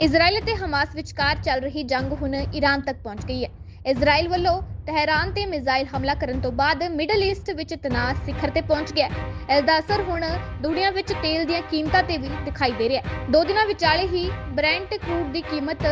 Israel ਅਤੇ Hamas ਵਿਚਕਾਰ ਚੱਲ ਰਹੀ ਜੰਗ ਹੁਣ ਈਰਾਨ ਤੱਕ ਪਹੁੰਚ ਗਈ ਹੈ। ਇਜ਼ਰਾਈਲ ਵੱਲੋਂ ਤਹਿਰਾਨ ਤੇ ਮਿਜ਼ਾਈਲ ਹਮਲਾ ਕਰਨ ਤੋਂ ਬਾਅਦ ਮਿਡਲ ਈਸਟ ਵਿੱਚ ਤਣਾਅ ਸਿਖਰ ਤੇ ਪਹੁੰਚ ਗਿਆ ਹੈ। ਇਸ ਦਾ ਅਸਰ ਹੁਣ ਦੁਨੀਆ ਵਿੱਚ ਤੇਲ ਦੀਆਂ ਕੀਮਤਾਂ ਤੇ ਵੀ ਦਿਖਾਈ ਦੇ ਰਿਹਾ ਹੈ। ਦੋ ਦਿਨਾਂ ਵਿਚਾਲੇ ਹੀ ਬ੍ਰੈਂਟ ਕਰੂਡ ਦੀ ਕੀਮਤ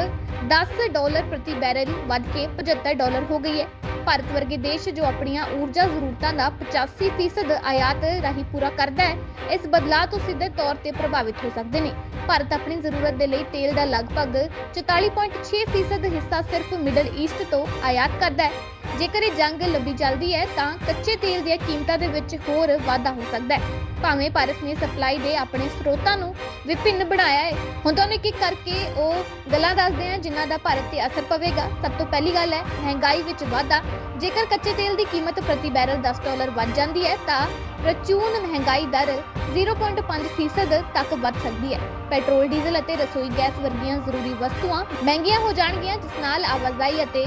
10 ਡਾਲਰ ਪ੍ਰਤੀ ਬੈਰਲ ਵੱਧ ਕੇ 75 ਡਾਲਰ ਹੋ ਗਈ ਹੈ। ਭਾਰਤ ਵਰਗੇ ਦੇਸ਼ ਜੋ ਆਪਣੀਆਂ ਊਰਜਾ ਜ਼ਰੂਰਤਾਂ ਦਾ 85% ਆਯਾਤ ਰਾਹੀਂ ਪੂਰਾ ਕਰਦਾ ਹੈ, ਇਸ ਬਦਲਾਅ ਤੋਂ ਸਿੱਧੇ ਤੌਰ ਤੇ ਪ੍ਰਭਾਵਿਤ ਹੋ ਸਕਦੇ ਨੇ। ਭਾਰਤ ਆਪਣੀ ਜ਼ਰੂਰਤ ਦੇ ਲਈ ਤੇਲ ਦਾ ਲਗਭਗ 44.6% ਹਿੱਸਾ ਸਿਰਫ ਮਿਡਲ ਈਸਟ ਤੋਂ ਆਯਾਤ ਕਰਦਾ ਹੈ। ਜੇਕਰ ਇਹ ਜੰਗ ਲੰਬੀ ਚੱਲਦੀ ਹੈ, ਤਾਂ ਕੱਚੇ ਤੇਲ ਦੀਆਂ ਕੀਮਤਾਂ ਦੇ ਵਿੱਚ ਹੋਰ ਵਾਧਾ ਹੋ ਸਕਦਾ ਹੈ। ਭਾਵੇਂ ਭਾਰਤ ਨੇ ਸਪਲਾਈ ਦੇ ਆਪਣੇ ਸਰੋਤਾਂ ਨੂੰ ਵਿਭਿੰਨ ਬਣਾਇਆ ਹੈ। ਹੁਣ ਤੁਹਾਨੂੰ ਇੱਕ ਇੱਕ ਕਰਕੇ ਉਹ ਗੱਲਾਂ ਦੱਸਦੇ ਹਾਂ ਜਿਨ੍ਹਾਂ ਦਾ ਭਾਰਤ ਤੇ ਅਸਰ ਪਵੇਗਾ। ਸਭ ਤੋਂ ਪਹਿਲੀ ਗੱਲ ਹੈ, ਮਹਿੰਗਾਈ ਵਿੱਚ ਵਾਧਾ। ਜੇਕਰ ਕੱਚੇ ਤੇਲ ਦੀ ਕੀਮਤ ਪ੍ਰਤੀ ਬੈਰਲ 10 ਡਾਲਰ ਵੱਧ ਜਾਂਦੀ ਹੈ, ਤਾਂ ਪ੍ਰਚੂਨ ਮਹਿੰਗਾਈ ਦਰ 0.5% ਤੱਕ ਵੱਧ ਸਕਦੀ ਹੈ। ਪੈਟਰੋਲ, ਡੀਜ਼ਲ ਅਤੇ ਰਸੋਈ ਗੈਸ ਵਰਗੀਆਂ ਜ਼ਰੂਰੀ ਵਸਤੂਆਂ ਮਹਿੰਗੀਆਂ ਹੋ ਜਾਣਗੀਆਂ, ਜਿਸ ਨਾਲ ਆਵਾਜਾਈ ਅਤੇ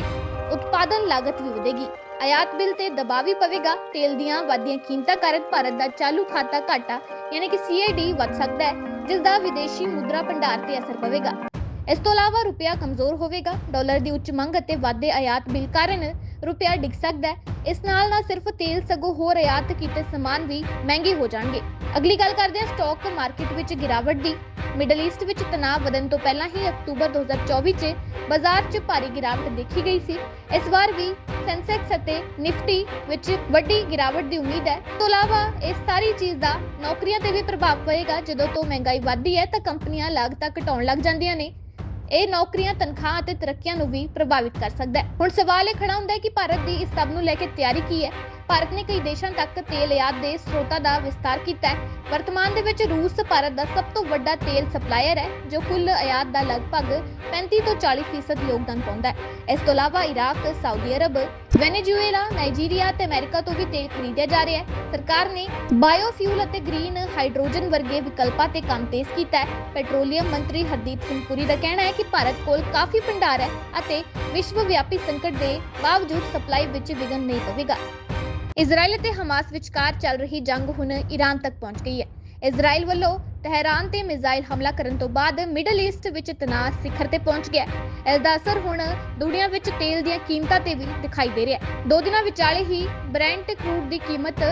ਉਤਪਾਦਨ ਲਾਗਤ ਵੀ ਵਧੇਗੀ। ਆਯਾਤ ਬਿੱਲ ਤੇ ਦਬਾਅ ਵੀ ਪਵੇਗਾ, ਤੇਲ ਦੀਆਂ ਵਧੀਆਂ ਕੀਮਤਾਂ ਕਾਰਨ ਭਾਰਤ ਦਾ ਚਾਲੂ ਖਾਤਾ ਘਾਟਾ ਯਾਨੀ ਕਿ ਸੀਆਈਡੀ ਵੱਧ ਸਕਦਾ ਹੈ, ਜਿਸ ਦਾ ਵਿਦੇਸ਼ੀ ਮੁਦਰਾ ਭੰਡਾਰ ਤੇ ਅਸਰ ਪਵੇਗਾ। ਇਸ ਤੋਂ ਇਲਾਵਾ ਰੁਪਿਆ ਕਮਜ਼ੋਰ ਹੋਵੇਗਾ, ਡਾਲਰ ਦੀ ਉੱਚ ਮੰਗ ਅਤੇ ਵਾਧੇ ਆਯਾਤ ਬਿੱਲ ਕਾਰਨ ਰੁਪਿਆ ਡਿੱਗ ਸਕਦਾ ਹੈ। ਇਸ ਨਾਲ ਨਾ ਸਿਰਫ ਤੇਲ ਸਗੋਂ ਹੋਰ ਆਯਾਤ ਕੀਤੇ ਸਮਾਨ ਵੀ ਮਹਿੰਗੇ ਹੋ ਜਾਣਗੇ। ਅਗਲੀ ਗੱਲ ਕਰਦੇ ਹਾਂ ਸਟਾਕ ਮਾਰਕੀਟ ਵਿੱਚ ਗਿਰਾਵਟ ਦੀ। ਮਿਡਲ ਈਸਟ ਵਿੱਚ ਤਣਾਅ ਵਧਣ ਤੋਂ ਪਹਿਲਾਂ ਹੀ ਅਕਤੂਬਰ 2024 'ਚ ਬਾਜ਼ਾਰ 'ਚ ਭਾਰੀ ਗਿਰਾਵਟ ਦੇਖੀ ਗਈ ਸੀ। ਇਸ ਵਾਰ ਵੀ ਸੈਂਸੈਕਸ ਅਤੇ ਨਿਫਟੀ ਵਿੱਚ ਵੱਡੀ ਗਿਰਾਵਟ ਦੀ ਉਮੀਦ ਹੈ। ਇਸ ਤੋਂ ਇਲਾਵਾ ਇਸ ਸਾਰੀ ਚੀਜ਼ ਦਾ ਨੌਕਰੀਆਂ ਤੇ ਵੀ ਪ੍ਰਭਾਵ ਪਏਗਾ ਜਦੋਂ ਤੋਂ ਮਹਿੰਗਾਈ ਵੱਧਦੀ ਹੈ ਤਾਂ ਕੰਪਨੀਆਂ ਲਾਗਤਾਂ ਘਟਾਉਣ ਲੱਗ ਜਾਂਦੀਆਂ ਨੇ। ਇਹ ਨੌਕਰੀਆਂ, ਤਨਖਾਹ ਅਤੇ ਤਰੱਕੀਆਂ ਨੂੰ ਵੀ ਪ੍ਰਭਾਵਿਤ ਕਰ ਸਕਦਾ ਹੈ। ਹੁਣ ਸਵਾਲ ਇਹ ਖੜਾ ਹੁੰਦਾ ਹੈ ਕਿ ਭਾਰਤ ਦੀ ਇਸ ਸਭ ਨੂੰ ਲੈ ਕੇ ਤਿਆਰੀ ਕੀ ਹੈ? ਭਾਰਤ ਨੇ ਕਈ ਦੇਸ਼ਾਂ ਤੱਕ ਤੇਲ ਆਯਾਤ ਦੇ ਸਰੋਤਾਂ ਦਾ ਵਿਸਤਾਰ ਕੀਤਾ ਹੈ। ਵਰਤਮਾਨ ਦੇ ਵਿੱਚ ਰੂਸ, ਭਾਰਤ ਦਾ ਸਭ ਤੋਂ ਵੱਡਾ ਤੇਲ ਸਪਲਾਇਰ ਹੈ, ਜੋ ਕੁੱਲ ਆਯਾਤ ਦਾ ਲਗਭਗ 35 ਤੋਂ 40% ਯੋਗਦਾਨ ਪਾਉਂਦਾ ਹੈ। ਇਸ ਤੋਂ ਇਲਾਵਾ Iraq, Saudi Arab, Venezuela, Nigeria ਤੇ ਅਮਰੀਕਾ ਤੋਂ ਵੀ ਤੇਲ ਖਰੀਦਿਆ ਜਾ ਰਿਹਾ ਹੈ। ਸਰਕਾਰ ਨੇ ਬਾਇਓਫਿਊਲ ਅਤੇ ਗ੍ਰੀਨ ਹਾਈਡਰੋਜਨ ਵਰਗੇ ਵਿਕਲਪਾਂ ਤੇ ਕੰਮ ਤੇਜ਼ ਕੀਤਾ ਹੈ। ਪੈਟਰੋਲੀਅਮ ਮੰਤਰੀ ਹਰਦੀਪ ਸਿੰਘ ਪੁਰੀ ਦਾ ਕਹਿਣਾ ਹੈ ਕਿ ਭਾਰਤ ਕੋਲ ਕਾਫੀ ਭੰਡਾਰ ਹੈ ਅਤੇ ਵਿਸ਼ਵ ਵਿਆਪੀ ਸੰਕਟ ਦੇ ਬਾਵਜੂਦ ਸਪਲਾਈ ਵਿੱਚ ਵਿਘਨ ਨਹੀਂ ਪਵੇਗਾ। ਇਜ਼ਰਾਈਲ ਅਤੇ ਹਮਾਸ ਵਿਚਕਾਰ ਚੱਲ ਰਹੀ ਜੰਗ ਹੁਣ ਈਰਾਨ ਤੱਕ ਪਹੁੰਚ ਗਈ ਹੈ। ਇਜ਼ਰਾਈਲ ਵੱਲੋਂ ਤਹਿਰਾਨ ਤੇ ਮਿਜ਼ਾਈਲ ਹਮਲਾ ਕਰਨ ਤੋਂ ਬਾਅਦ ਮਿਡਲ ਈਸਟ ਵਿੱਚ ਤਣਾਅ ਸਿਖਰ ਤੇ ਪਹੁੰਚ ਗਿਆ ਇਸ ਦਾ ਅਸਰ ਹੁਣ ਦੁਨੀਆ ਵਿੱਚ ਤੇਲ ਦੀਆਂ ਕੀਮਤਾਂ ਤੇ ਵੀ ਦਿਖਾਈ ਦੇ ਰਿਹਾ ਹੈ। ਦੋ ਦਿਨਾਂ ਵਿਚਾਲੇ ਹੀ ਬ੍ਰੈਂਟ ਕਰੂਡ ਦੀ ਕੀਮਤ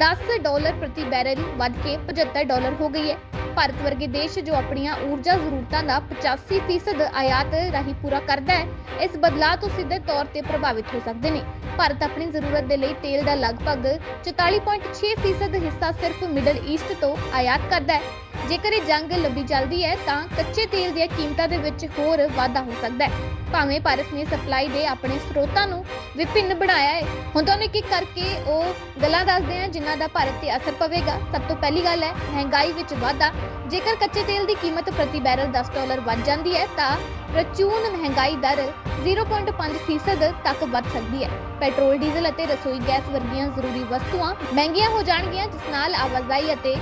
10 ਡਾਲਰ ਪ੍ਰਤੀ ਬੈਰਲ ਵੱਧ ਕੇ 75 ਡਾਲਰ ਹੋ ਗਈ ਹੈ। ਭਾਰਤ ਵਰਗੇ ਦੇਸ਼ ਜੋ ਆਪਣੀਆਂ ਊਰਜਾ ਜ਼ਰੂਰਤਾਂ ਦਾ 85% ਆਯਾਤ ਰਾਹੀਂ ਪੂਰਾ ਕਰਦਾ ਹੈ, ਇਸ ਬਦਲਾਅ ਤੋਂ ਸਿੱਧੇ ਤੌਰ ਤੇ ਪ੍ਰਭਾਵਿਤ ਹੋ ਸਕਦੇ ਨੇ। ਭਾਰਤ ਆਪਣੀ ਜ਼ਰੂਰਤ ਦੇ ਲਈ ਤੇਲ ਦਾ ਲਗਭਗ 44.6% ਹਿੱਸਾ ਸਿਰਫ ਮਿਡਲ ਈਸਟ ਤੋਂ ਆਯਾਤ ਕਰਦਾ ਹੈ। ਜੇਕਰ ਇਹ ਜੰਗ ਲੰਬੀ ਚੱਲਦੀ ਹੈ, ਤਾਂ ਕੱਚੇ ਤੇਲ ਦੀਆਂ ਕੀਮਤਾਂ ਦੇ ਵਿੱਚ ਹੋਰ ਵਾਧਾ ਹੋ ਸਕਦਾ ਹੈ। ਭਾਵੇਂ ਭਾਰਤ ਨੇ ਸਪਲਾਈ ਦੇ ਆਪਣੇ ਸਰੋਤਾਂ ਨੂੰ ਵਿਭਿੰਨ ਬਣਾਇਆ ਹੈ। ਹੁਣ ਤੁਹਾਨੂੰ ਇੱਕ ਇੱਕ ਕਰਕੇ ਉਹ ਗੱਲਾਂ ਦੱਸਦੇ ਹਾਂ ਜਿਨ੍ਹਾਂ ਦਾ ਭਾਰਤ ਤੇ ਅਸਰ ਪਵੇਗਾ। ਸਭ ਤੋਂ ਪਹਿਲੀ ਗੱਲ ਹੈ, ਮਹਿੰਗਾਈ ਵਿੱਚ ਵਾਧਾ। ਜੇਕਰ ਕੱਚੇ ਤੇਲ ਦੀ ਕੀਮਤ ਪ੍ਰਤੀ ਬੈਰਲ 10 ਡਾਲਰ ਵੱਧ ਜਾਂਦੀ ਹੈ, ਤਾਂ ਪ੍ਰਚੂਨ ਮਹਿੰਗਾਈ ਦਰ 0.5% ਤੱਕ ਵੱਧ ਸਕਦੀ ਹੈ। ਪੈਟਰੋਲ, ਡੀਜ਼ਲ ਅਤੇ ਰਸੋਈ ਗੈਸ ਵਰਗੀਆਂ ਜ਼ਰੂਰੀ ਵਸਤੂਆਂ ਮਹਿੰਗੀਆਂ ਹੋ ਜਾਣਗੀਆਂ, ਜਿਸ ਨਾਲ ਆਵਾਜਾਈ ਅਤੇ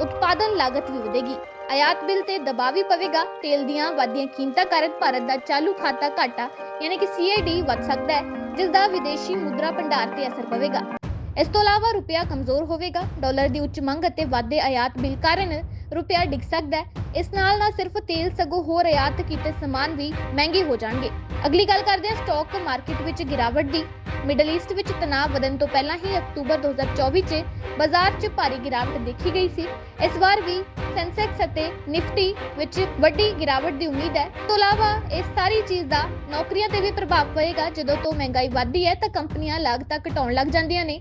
ਉਤਪਾਦਨ ਲਾਗਤ ਵੀ ਵਧੇਗੀ। ਆਯਾਤ ਬਿੱਲ ਤੇ ਦਬਾਅ ਵੀ ਪਵੇਗਾ, ਤੇਲ ਦੀਆਂ ਵਧੀਆਂ ਕੀਮਤਾਂ ਕਾਰਨ ਭਾਰਤ ਦਾ ਚਾਲੂ ਖਾਤਾ ਘਾਟਾ, ਯਾਨੀ ਕਿ ਸੀਆਈਡੀ ਵੱਧ ਸਕਦਾ ਹੈ, ਜਿਸ ਦਾ ਵਿਦੇਸ਼ੀ ਮੁਦਰਾ ਭੰਡਾਰ ਤੇ ਅਸਰ ਪਵੇਗਾ। ਇਸ ਤੋਂ ਇਲਾਵਾ ਰੁਪਿਆ ਕਮਜ਼ੋਰ ਹੋਵੇਗਾ, ਡਾਲਰ ਦੀ ਉੱਚ ਮੰਗ ਅਤੇ ਵਾਧੇ ਆਯਾਤ ਬਿੱਲ ਕਾਰਨ ਰੁਪਿਆ ਡਿੱਗ ਸਕਦਾ ਹੈ। ਇਸ ਨਾਲ ਨਾ ਸਿਰਫ ਤੇਲ ਸਗੋਂ ਹੋਰ ਆਯਾਤ ਕੀਤੇ ਸਮਾਨ ਵੀ ਮਹਿੰਗੇ ਹੋ ਜਾਣਗੇ। ਅਗਲੀ ਗੱਲ ਕਰਦੇ ਹਾਂ ਸਟਾਕ ਮਾਰਕੀਟ ਵਿੱਚ ਗਿਰਾਵਟ ਦੀ। ਮਿਡਲ ਈਸਟ ਵਿੱਚ ਤਣਾਅ ਵਧਣ ਤੋਂ ਪਹਿਲਾਂ ਹੀ ਅਕਤੂਬਰ 2024 'ਚ ਬਾਜ਼ਾਰ 'ਚ ਭਾਰੀ ਗਿਰਾਵਟ ਦੇਖੀ ਗਈ ਸੀ। ਇਸ ਵਾਰ ਵੀ ਸੈਂਸੈਕਸ ਅਤੇ ਨਿਫਟੀ ਵਿੱਚ ਵੱਡੀ ਗਿਰਾਵਟ ਦੀ ਉਮੀਦ ਹੈ। ਇਸ ਤੋਂ ਇਲਾਵਾ ਇਸ ਸਾਰੀ ਚੀਜ਼ ਦਾ ਨੌਕਰੀਆਂ ਤੇ ਵੀ ਪ੍ਰਭਾਵ ਪਏਗਾ ਜਦੋਂ ਤੋਂ ਮਹਿੰਗਾਈ ਵੱਧਦੀ ਹੈ ਤਾਂ ਕੰਪਨੀਆਂ ਲਾਗਤਾਂ ਘਟਾਉਣ ਲੱਗ ਜਾਂਦੀਆਂ ਨੇ।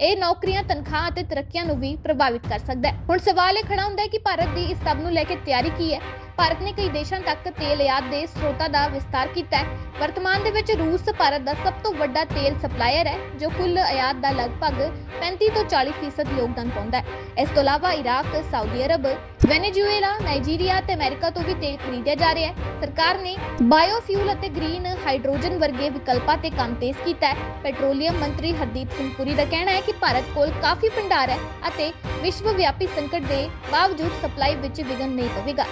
ਇਹ ਨੌਕਰੀਆਂ, ਤਨਖਾਹ ਅਤੇ ਤਰੱਕੀਆਂ ਨੂੰ ਵੀ ਪ੍ਰਭਾਵਿਤ ਕਰ ਸਕਦਾ ਹੈ। ਹੁਣ ਸਵਾਲ ਇਹ ਖੜਾ ਹੁੰਦਾ ਹੈ ਕਿ ਭਾਰਤ ਦੀ ਇਸ ਸਭ ਨੂੰ ਲੈ ਕੇ ਤਿਆਰੀ ਕੀ ਹੈ? ਭਾਰਤ ਨੇ ਕਈ ਦੇਸ਼ਾਂ ਤੱਕ ਤੇਲ ਆਯਾਤ ਦੇ ਸਰੋਤਾਂ ਦਾ ਵਿਸਤਾਰ ਕੀਤਾ ਹੈ। ਵਰਤਮਾਨ ਦੇ ਵਿੱਚ ਰੂਸ, ਭਾਰਤ ਦਾ ਸਭ ਤੋਂ ਵੱਡਾ ਤੇਲ ਸਪਲਾਇਰ ਹੈ, ਜੋ ਕੁੱਲ ਆਯਾਤ ਦਾ ਲਗਭਗ 35 ਤੋਂ 40% ਯੋਗਦਾਨ ਪਾਉਂਦਾ ਹੈ। ਇਸ ਤੋਂ ਇਲਾਵਾ Iraq, Saudi Arab, Venezuela, Nigeria ਤੇ ਅਮਰੀਕਾ ਤੋਂ ਵੀ ਤੇਲ ਖਰੀਦਿਆ ਜਾ ਰਿਹਾ ਹੈ। ਸਰਕਾਰ ਨੇ ਬਾਇਓਫਿਊਲ ਅਤੇ ਗ੍ਰੀਨ ਹਾਈਡਰੋਜਨ ਵਰਗੇ ਵਿਕਲਪਾਂ ਤੇ ਕੰਮ ਤੇਜ਼ ਕੀਤਾ ਹੈ। ਪੈਟਰੋਲੀਅਮ ਮੰਤਰੀ ਹਰਦੀਪ ਸਿੰਘ ਪੁਰੀ ਦਾ ਕਹਿਣਾ ਹੈ ਕਿ ਭਾਰਤ ਕੋਲ ਕਾਫੀ ਭੰਡਾਰ ਹੈ ਅਤੇ ਵਿਸ਼ਵ ਵਿਆਪੀ ਸੰਕਟ ਦੇ ਬਾਵਜੂਦ ਸਪਲਾਈ ਵਿੱਚ ਵਿਘਨ ਨਹੀਂ ਪਵੇਗਾ।